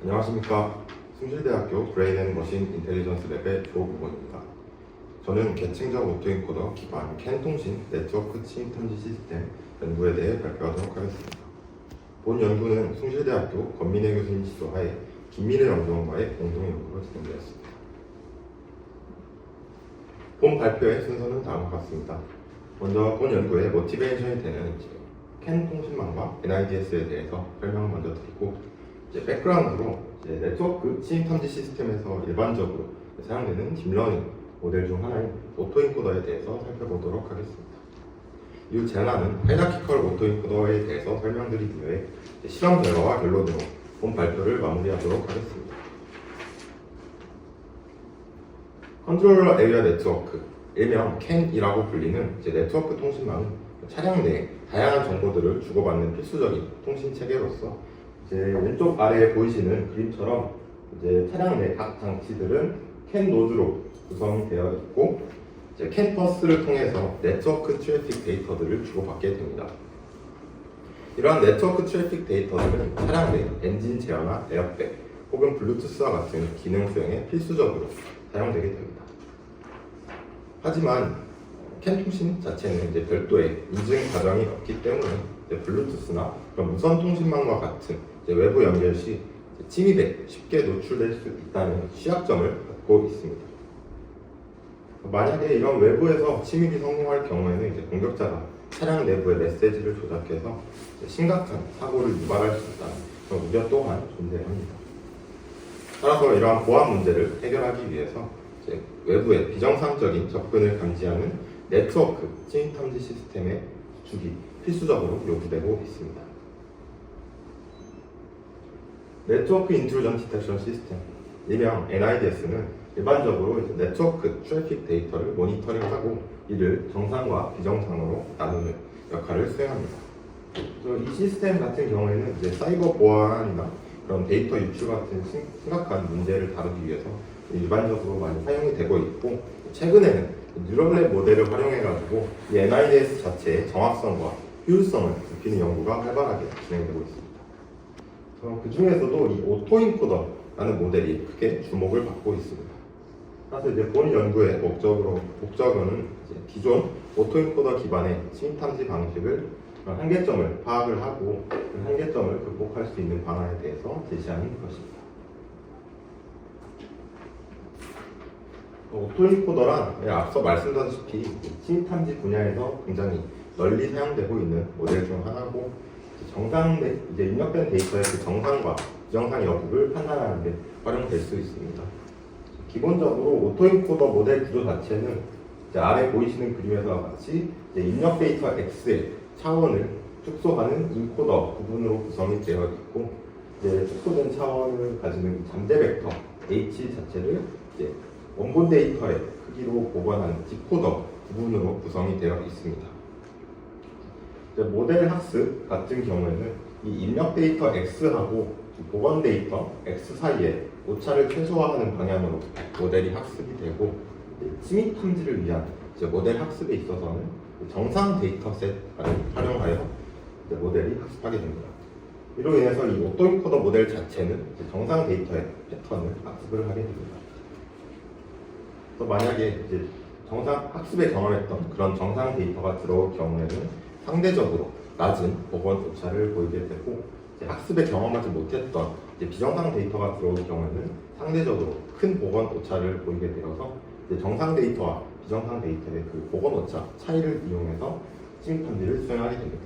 안녕하십니까. 숭실대학교 브레인 앤 머신 인텔리전스 랩의 조국원입니다. 저는 계층적 오토인 코더 기반 캔 통신 네트워크 침입 탐지 시스템 연구에 대해 발표하도록 하겠습니다. 본 연구는 숭실대학교 권민혜 교수님 지도하에 김민혜 연구원과의 공동 연구로 진행되었습니다. 본 발표의 순서는 다음과 같습니다. 먼저 본 연구의 모티베이션이 되는 이제 캔 통신망과 NIDS에 대해서 설명을 먼저 드리고 이제 백그라운드로 이제 네트워크 침입 탐지 시스템에서 일반적으로 사용되는 딥러닝 모델 중 하나인 오토인코더에 대해서 살펴보도록 하겠습니다. 이후 제안하는 페다키컬 오토인코더에 대해서 설명드리기 위해 실험 결과와 결론으로 본 발표를 마무리하도록 하겠습니다. 컨트롤러 에리어 네트워크, 일명 CAN이라고 불리는 이제 네트워크 통신망은 차량 내 다양한 정보들을 주고받는 필수적인 통신 체계로서 이제 왼쪽 아래에 보이시는 그림처럼 이제 차량 내 각 장치들은 CAN 노드로 구성이 되어 있고 이제 버스를 통해서 네트워크 트래픽 데이터들을 주고받게 됩니다. 이러한 네트워크 트래픽 데이터들은 차량 내 엔진 제어나 에어백 혹은 블루투스와 같은 기능 수행에 필수적으로 사용되게 됩니다. 하지만 캔 통신 자체는 이제 별도의 인증 과정이 없기 때문에 블루투스나 무선 통신망과 같은 외부 연결 시 침입에 쉽게 노출될 수 있다는 취약점을 갖고 있습니다. 만약에 이런 외부에서 침입이 성공할 경우에는 이제 공격자가 차량 내부의 메시지를 조작해서 심각한 사고를 유발할 수 있다는 그런 우려 또한 존재합니다. 따라서 이러한 보안 문제를 해결하기 위해서 외부의 비정상적인 접근을 감지하는 네트워크 침입 탐지 시스템의 구축이 필수적으로 요구되고 있습니다. 네트워크 인트루전 디텍션 시스템, 일명 NIDS는 일반적으로 네트워크 트래픽 데이터를 모니터링하고 이를 정상과 비정상으로 나누는 역할을 수행합니다. 이 시스템 같은 경우에는 이제 사이버 보안이나 그런 데이터 유출 같은 심- 심각한 문제를 다루기 위해서 일반적으로 많이 사용이 되고 있고 최근에는 뉴럴넷 모델을 활용해가지고 이 NIDS 자체의 정확성과 효율성을 높이는 연구가 활발하게 진행되고 있습니다. 그 중에서도 이 오토 인코더라는 모델이 크게 주목을 받고 있습니다. 그래서 이제 본 연구의 목적으로 목적은 기존 오토 인코더 기반의 침입 탐지 방식을 한계점을 파악을 하고 그 한계점을 극복할 수 있는 방안에 대해서 제시하는 것입니다. 오토인코더란 예, 앞서 말씀드렸다시피 침입 탐지 분야에서 굉장히 널리 사용되고 있는 모델 중 하나고 정상 내 이제 입력된 데이터의 그 정상과 비정상 여부를 판단하는 데 활용될 수 있습니다. 기본적으로 오토인코더 모델 구조 자체는 아래 보이시는 그림에서와 같이 입력 데이터 X의 차원을 축소하는 인코더 부분으로 구성이 되어 있고 이제 축소된 차원을 가지는 잠재 벡터 H 자체를 이제 원본 데이터의 크기로 보관하는 디코더 부분으로 구성이 되어 있습니다. 모델 학습 같은 경우에는 이 입력 데이터 X하고 보관 데이터 X 사이에 오차를 최소화하는 방향으로 모델이 학습이 되고 침입 탐지를 위한 모델 학습에 있어서는 정상 데이터셋을 활용하여 모델이 학습하게 됩니다. 이로 인해서 이 오토인코더 모델 자체는 정상 데이터의 패턴을 학습을 하게 됩니다. 또 만약에 이제 정상 학습에 경험했던 그런 정상 데이터가 들어올 경우에는 상대적으로 낮은 복원 오차를 보이게 되고 학습에 경험하지 못했던 비정상 데이터가 들어올 경우에는 상대적으로 큰 복원 오차를 보이게 되어서 정상 데이터와 비정상 데이터의 그 복원 오차 차이를 이용해서 탐지를 수행하게 됩니다.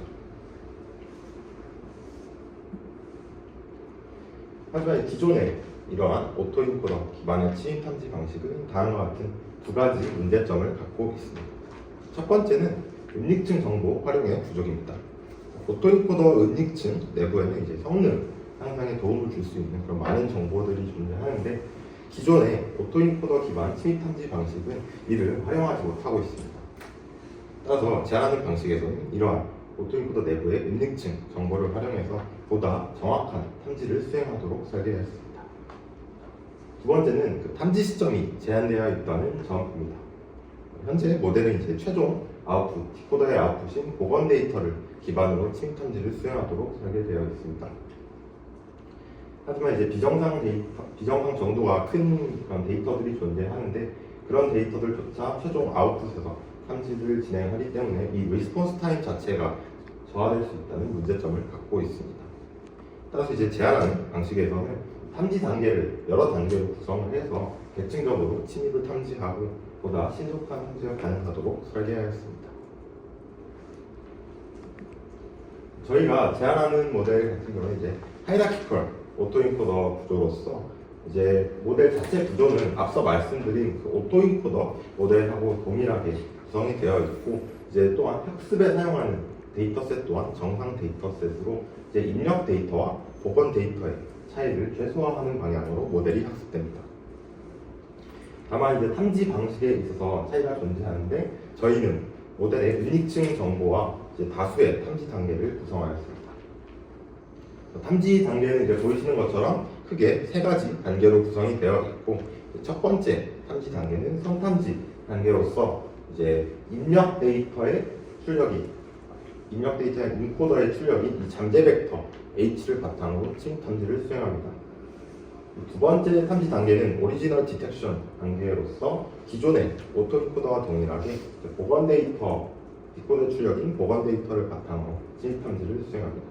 하지만 기존의 이러한 오토인코더 기반의 침입 탐지 방식은 다음과 같은 두 가지 문제점을 갖고 있습니다. 첫 번째는 은닉층 정보 활용의 부족입니다. 오토인코더 은닉층 내부에는 이제 성능 향상에 도움을 줄 수 있는 그런 많은 정보들이 존재하는데 기존의 오토인코더 기반 침입 탐지 방식은 이를 활용하지 못하고 있습니다. 따라서 제안하는 방식에서는 이러한 오토인코더 내부의 은닉층 정보를 활용해서 보다 정확한 탐지를 수행하도록 설계했습니다. 두 번째는 그 탐지 시점이 제한되어 있다는 점입니다. 현재 모델은 이제 최종 아웃풋, 디코더의 아웃풋인 복원 데이터를 기반으로 침입 탐지를 수행하도록 설계되어 있습니다. 하지만 이제 비정상 데이터, 비정상 정도가 큰 그런 데이터들이 존재하는데 그런 데이터들조차 최종 아웃풋에서 탐지를 진행하기 때문에 이 리스폰스 타임 자체가 저하될 수 있다는 문제점을 갖고 있습니다. 따라서 이제 제한하는 방식에서는 탐지 단계를 여러 단계로 구성을 해서 계층적으로 침입을 탐지하고 보다 신속한 탐지가 가능하도록 설계하였습니다. 저희가 제안하는 모델 같은 경우는 이제 하이라키컬 오토인코더 구조로서 이제 모델 자체 구조는 앞서 말씀드린 그 오토인코더 모델하고 동일하게 구성이 되어 있고 이제 또한 학습에 사용하는 데이터셋 또한 정상 데이터셋으로 이제 입력 데이터와 복원 데이터의 차이를 최소화하는 방향으로 모델이 학습됩니다. 다만 이제 탐지 방식에 있어서 차이가 존재하는데 저희는 모델의 은닉층 정보와 이제 다수의 탐지 단계를 구성하였습니다. 탐지 단계는 이제 보이시는 것처럼 크게 세 가지 단계로 구성이 되어 있고 첫 번째 탐지 단계는 성탐지 단계로서 이제 입력 데이터의 출력이 입력 데이터의 인코더의 출력이 이 잠재 벡터 H를 바탕으로 침입 탐지를 수행합니다. 두 번째 탐지 단계는 오리지널 디텍션 단계로서 기존의 오토 인코더와 동일하게 보건 데이터 디코더 출력인 보건 데이터를 바탕으로 침입 탐지를 수행합니다.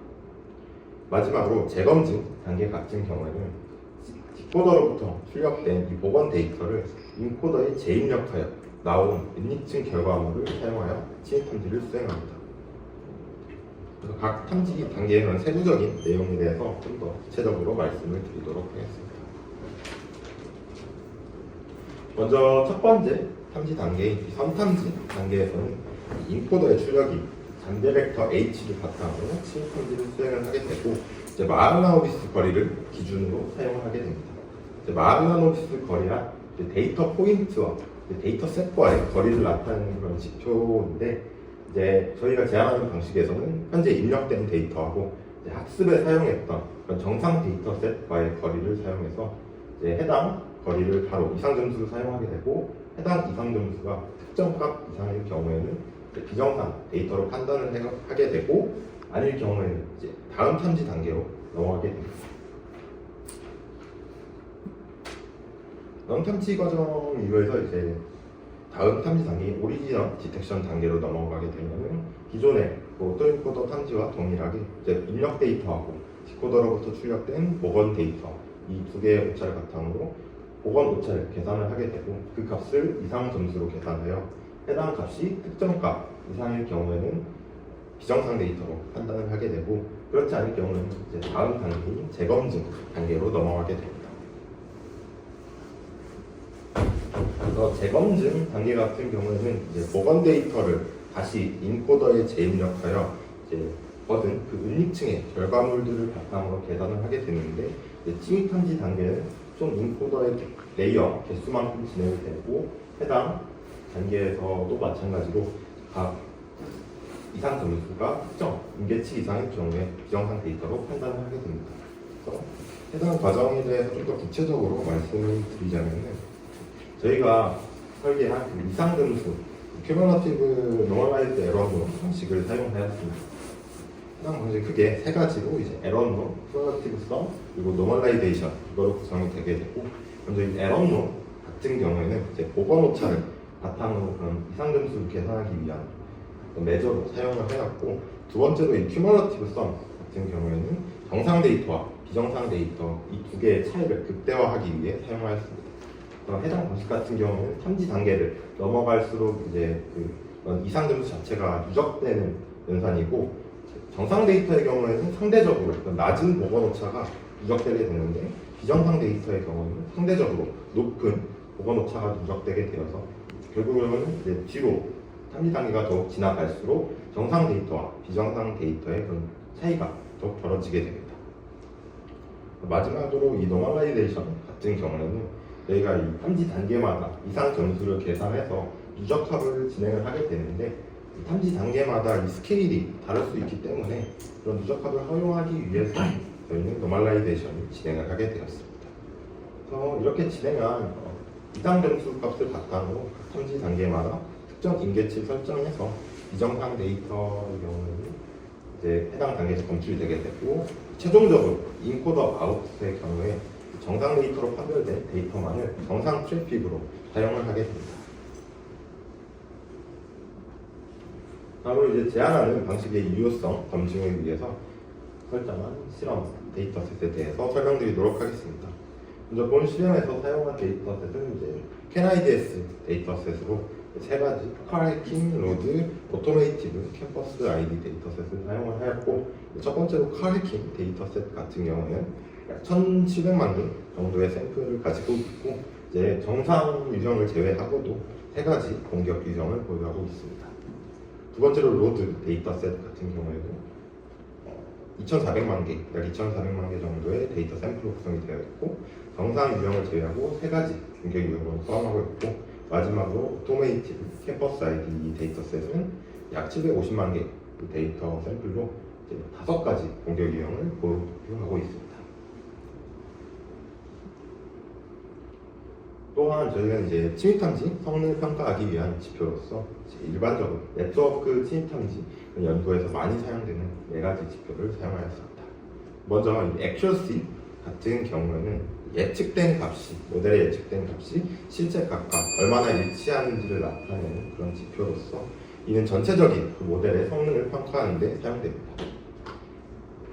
마지막으로 재검증 단계 같은 경우에는 디코더로부터 출력된 이 보건 데이터를 인코더에 재입력하여 나온 인닉층 결과물을 사용하여 침입 탐지를 수행합니다. 각 탐지 단계에는 세부적인 내용에 대해서 좀 더 구체적으로 말씀을 드리도록 하겠습니다. 먼저 첫 번째 탐지 단계인 이 선탐지 단계에서는 이 인코더의 출력이 잠재 벡터 H를 바탕으로 침입 탐지를 수행을 하게 되고 이제 마르나노비스 거리를 기준으로 사용을 하게 됩니다. 이제 마르나노비스 거리란 데이터 포인트와 데이터 셋과의 거리를 나타내는 그런 지표인데 이제 저희가 제안하는 방식에서는 현재 입력된 데이터하고 학습에 사용했던 정상 데이터 셋과의 거리를 사용해서 해당 거리를 바로 이상 점수를 사용하게 되고 해당 이상 점수가 특정 값 이상일 경우에는 비정상 데이터로 판단을 해- 하게 되고 아닐 경우에는 이제 다음 탐지 단계로 넘어가게 됩니다. 다음 탐지 과정 이후에서 이제 다음 탐지 단계인 오리지널 디텍션 단계로 넘어가게 되면은 기존의 그 오토인코더 탐지와 동일하게 이제 입력 데이터하고 디코더로부터 출력된 복원 데이터 이 두 개의 오차를 바탕으로 복원 오차를 계산을 하게 되고 그 값을 이상 점수로 계산하여 해당 값이 특정 값 이상일 경우에는 비정상 데이터로 판단을 하게 되고 그렇지 않을 경우는 이제 다음 단계인 재검증 단계로 넘어가게 됩니다. 그래서 재검증 단계 같은 경우에는 이제 복원 데이터를 다시 인코더에 재입력하여 이제 얻은 그 은닉층의 결과물들을 바탕으로 계산을 하게 되는데 이제 침입 탐지 단계는 총 인코더의 레이어 개수만큼 진행이 되고 해당 단계에서도 마찬가지로 각 이상 점수가 특정 임계치 이상일 경우에 비정상 데이터로 판단을 하게 됩니다. 그래서 해당 과정에 대해서 좀 더 구체적으로 말씀을 드리자면은 저희가 설계한 그 이상 점수 큐머러티브 노멀라이즈 에러노 방식을 사용하였습니다. 해당 방식 크게 세 가지로 이제 에러노, 큐머러티브 썸, 그리고 노멀라이제이션 이거로 구성이 되게 되고 먼저 이 에러노 같은 경우에는 이제 보건 오차를 바탕으로 그런 이상 점수를 계산하기 위한 매저로 사용을 해왔고 두 번째로 이 큐머러티브 썸 같은 경우에는 정상 데이터와 비정상 데이터 이 두 개의 차이를 극대화하기 위해 사용하였습니다. 어, 해당 방식 같은 경우는 탐지 단계를 넘어갈수록 이제 그 이상 점수 자체가 누적되는 연산이고 정상 데이터의 경우에는 상대적으로 낮은 보건 오차가 누적되게 되는데 비정상 데이터의 경우는 상대적으로 높은 보건 오차가 누적되게 되어서 결국은 이제 뒤로 탐지 단계가 더욱 지나갈수록 정상 데이터와 비정상 데이터의 그런 차이가 더욱 벌어지게 됩니다. 마지막으로 이 노멀라이제이션 같은 경우에는 저희가 이 탐지 단계마다 이상 점수를 계산해서 누적합을 진행을 하게 되는데 이 탐지 단계마다 이 스케일이 다를 수 있기 때문에 그런 누적합을 허용하기 위해서 저희는 노멀라이제이션을 진행을 하게 되었습니다. 그래서 이렇게 진행한 어, 이상 점수 값을 바탕으로 각 탐지 단계마다 특정 임계치 설정해서 비정상 데이터의 경우에는 이제 해당 단계에서 검출되게 되고 최종적으로 인코더 아웃의 경우에 정상 데이터로 판별된 데이터만을 정상 트래픽으로 사용을 하게 됩니다. 다음으로 이제 제안하는 방식의 유효성 검증을 위해서 설정한 실험 데이터셋에 대해서 설명드리도록 하겠습니다. 먼저 본 실험에서 사용한 데이터셋은 이제 CanIDS 데이터셋으로 세 가지 카레킹, 로드, 오토메이티브, 캠퍼스 아이디 데이터셋을 사용을 하였고 첫 번째로 카레킹 데이터셋 같은 경우는 약 1,700만 개 정도의 샘플을 가지고 있고 이제 정상 유형을 제외하고도 세 가지 공격 유형을 보유하고 있습니다. 두 번째로 로드 데이터셋 같은 경우에는 2,400만 개, 약 2,400만 개 정도의 데이터 샘플로 구성이 되어 있고 정상 유형을 제외하고 세 가지 공격 유형을 포함하고 있고 마지막으로 오토메이티브 캠퍼스 아이디 데이터셋은 약 750만 개의 데이터 샘플로 다섯 가지 공격 유형을 보유하고 있습니다. 또한 저희는 이제 침입 탐지 성능을 평가하기 위한 지표로서 일반적으로 네트워크 침입 탐지 연구에서 많이 사용되는 네 가지 지표를 사용하였습니다. 먼저 이 accuracy 같은 경우에는 예측된 값이 모델의 예측된 값이 실제 값과 얼마나 일치하는지를 나타내는 그런 지표로서 이는 전체적인 그 모델의 성능을 평가하는 데 사용됩니다.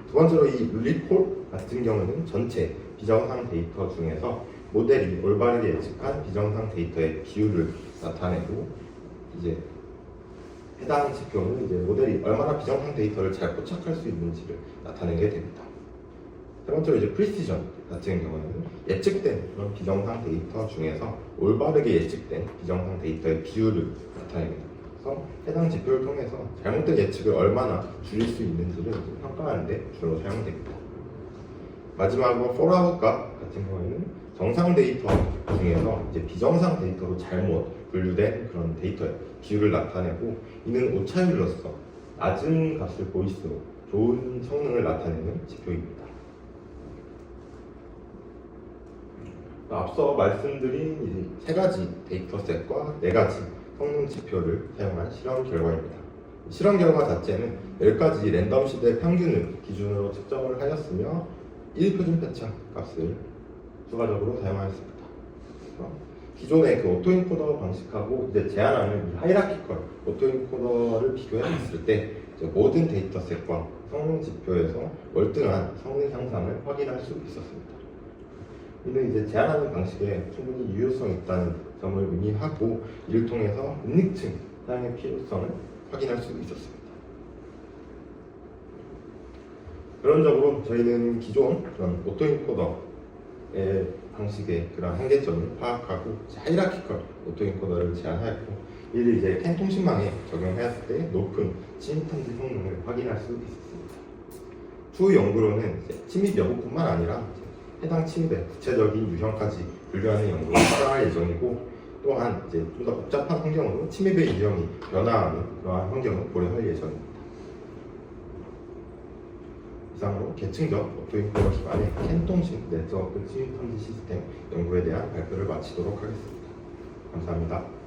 두 번째로 이 리콜 같은 경우는 전체 비정상 데이터 중에서 모델이 올바르게 예측한 비정상 데이터의 비율을 나타내고 이제 해당 지표는 이제 모델이 얼마나 비정상 데이터를 잘 포착할 수 있는지를 나타내게 됩니다. 세 번째로 이제 프리시전 같은 경우는 예측된 그런 비정상 데이터 중에서 올바르게 예측된 비정상 데이터의 비율을 나타냅니다. 그래서 해당 지표를 통해서 잘못된 예측을 얼마나 줄일 수 있는지를 평가하는 데 주로 사용됩니다. 마지막으로 폴아웃 값 같은 경우에는 정상 데이터 중에서 이제 비정상 데이터로 잘못 분류된 그런 데이터의 비율을 나타내고 이는 오차율로서 낮은 값을 보일수록 좋은 성능을 나타내는 지표입니다. 앞서 말씀드린 이세 가지 데이터셋과 네 가지 성능 지표를 사용한 실험 결과입니다. 실험 결과 자체는 10가지 랜덤 시대 평균을 기준으로 측정을 하였으며 1표준 편차 값을 추가적으로 사용하였습니다. 기존의 그 오토인코더 방식하고 이제 제안하는 이 하이라키컬 오토인코더를 비교해봤을 때 모든 데이터셋과 성능 지표에서 월등한 성능 향상을 확인할 수 있었습니다. 이는 이제 제안하는 방식에 충분히 유효성이 있다는 점을 의미하고 이를 통해서 은닉층 사용의 필요성을 확인할 수 있었습니다. 그런적으로 저희는 기존 그런 오토 인코더의 방식의 그런 한계점을 파악하고 하이라키컬 오토 인코더를 제안하였고 이를 이제 캔 통신망에 적용하였을 때 높은 침입 탐지 성능을 확인할 수 있었습니다. 추후 연구로는 침입 여부뿐만 아니라 해당 침입의 구체적인 유형까지 분류하는 연구를 활용할 예정이고 또한 이제 좀 더 복잡한 환경으로 침입의 유형이 변화하는 그러한 환경을 고려할 예정입니다. 이상으로 계층적 오토인코더 기반의 캔통신 네트워크 침입 탐지 시스템 연구에 대한 발표를 마치도록 하겠습니다. 감사합니다.